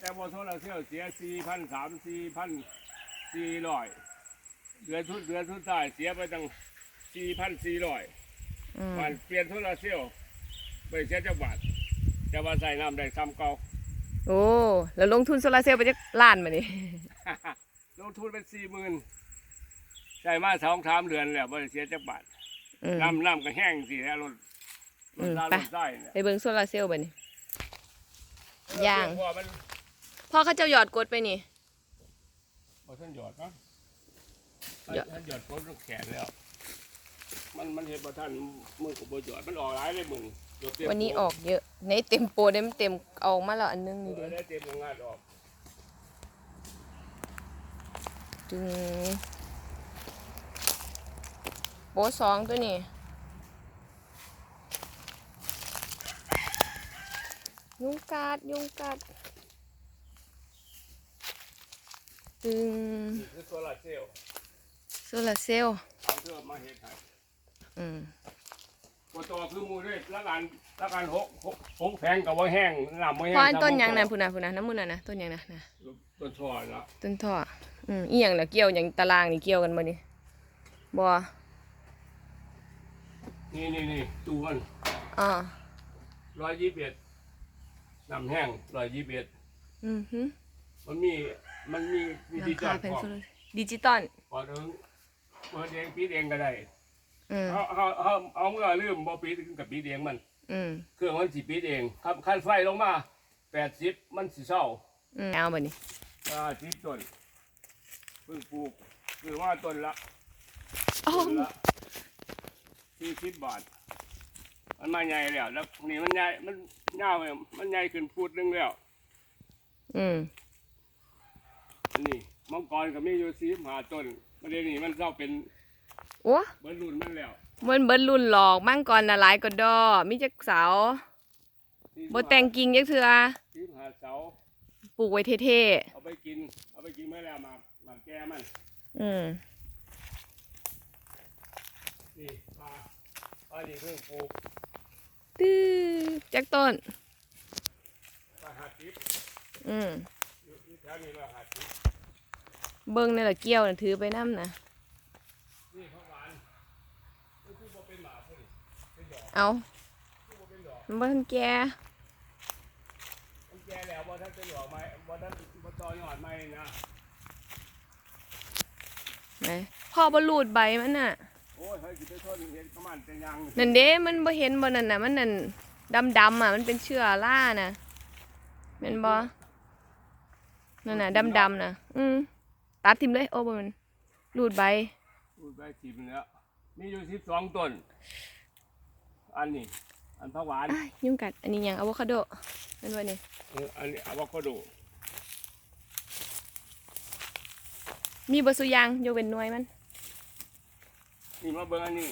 แต่พอโซลาร์เซลล์เสียสี่พันสามสี่พันสี่ร้อยเดือนทุนเดือนทุนท้ายเสียไปตั้งสี่พันสี่ร้อยอืมมันเปลี่ยนโซลาร์เซลล์ไปเสียจักบาทแต่ว่าใส่น้ำได้ซ้ำเก่า โอ้แล้วลงทุนโซลาร์เซลล์ไปจักล้านมานี่ ลงทุนเป็นสี่หมื่นใส่มาสองสามเดือนแล้วบ่ได้เสียจักบาทอืม น้ำน้ำก็แห้งสิแล้วรถรอืถมลาไป รถไส้เนี่ยไปเบิ่งโซลาร์เซลล์ไปนี่ย่าง เพระว่มัน พ่อเขาเจ้าหยอดกดไปนี่บ่ท่านหยอดเนาะหยอดท่านหยอดพ้นแขนแล้ว มันมันเห็นบ่ท่านมือกับบ่หยอดมันออกหลายเลยมึงหยดเต็มวันนี้ออกเยอะในเต็มโปรเต็มเต็มเอามาแล้วอันนึงเอนี่อเด้ได้เต็มโรงงานออกจึงโปรสองตัวนี้ยุงกัดยุงกัด ตึงนี่คือโซลาร์เซลล์โซลาร์เซลล์เอาเพื่อมาเฮ็ดให้อืมบ่ต่อคือหมู่ด้วยละกันละกันหกหกหกแผงก็บ่แห้งน้ำบ่แห้งพออันต้นหยังนะนะพุ่นน่ะพุ่นน่ะน้ำมันน่ะนะต้นหยังนะนะต้นช่อนะต้นท่ออืมอีหยังล่ะเกี่ยวหยังตารางนี่เกี่ยวกันบ่นี่บ่นี่นี่นี่ตู้มันอ่า121น้ำแห้ง121อือฮึมันมี มันมีวิราธีคาการแผ่นพร้อโซมลาร์ดิจิตอลพอถึงเปิดเองปิดเองก็ได้อืมเฮาเฮาเฮาเอาเมื่อลืมบ่ปิดกับปิดเองมัน อืมเครื่องมันสิปิดเองครับคันไฟลงมา80มันสิเศร้าอืมเอาบ่นี่อ่าสิบต้นเพิ่งปลูกคือว่าต้นละอ้อต้นละสี่สิบบาท มันมาใหญ่แล้วแล้วนี่มันใหญ่มันยาวเลยมันใหญ่ขึ้นฟุตหนึงแล้ว อืม อันนี้มังกรก็มีอยู่สี่หาต้นประเดี๋ยวนี้มันเศร้าเป็นโอ้เบิดรุ่นมันแล้วมันเบิดรุ่นหลอกมั่งก่อนน่ะหลายกว่าดอมีจักเสาบ่แต่งกิ่งจักเทื่อสี่หาเสาปลูกไว้เท่เอาไปกิน เอาไปกินไม่แล้วมามาแก้มันๆอืมนี่ปลาปลานี่เพิ่งปลูกตื้อจักต้นปลาหาทิพย์อืมอยู่อยู่แถวนี้ละหาทิพย์ เบิ่งนี่ล่ะเกี่ยวน่ะถือไปนำน่ะนี่ข้าวหวานนี่คือบ่เป็นหมาเพิ่นเป็นดอกเอาคือบ่เป็นดอกมันบ่ทันแก่มันแก่แล้วบ่ทันเป็นดอกไม้บ่ทันบ่ต่อยอดไม้นะไหนพ่อบ่รูดใบมันน่ะโอ้ยเฮ้ยสิไปทนเห็นประมาณจะยังนั่นเด้มันบ่เห็นบ่นั่นน่ะมันนั่นดำๆอะมันเป็นเชื้อราน่ะแม่นบ่นั่นน่ะดำๆน่ะ อืม ตัดทิ่มเลย โอ้บ่มันรูดใบพูดไปสิบแล้วมีอยู่12ต้น อันนี้ อันผักหวานอ้ายยุงกัด อันนี้หยังอะโวคาโดนั่นว่านี่เอออันนี้อะโวคาโด มีบ่สุอยางยกเว้นหน่วยมัน นี่มาเบิ่งอันนี้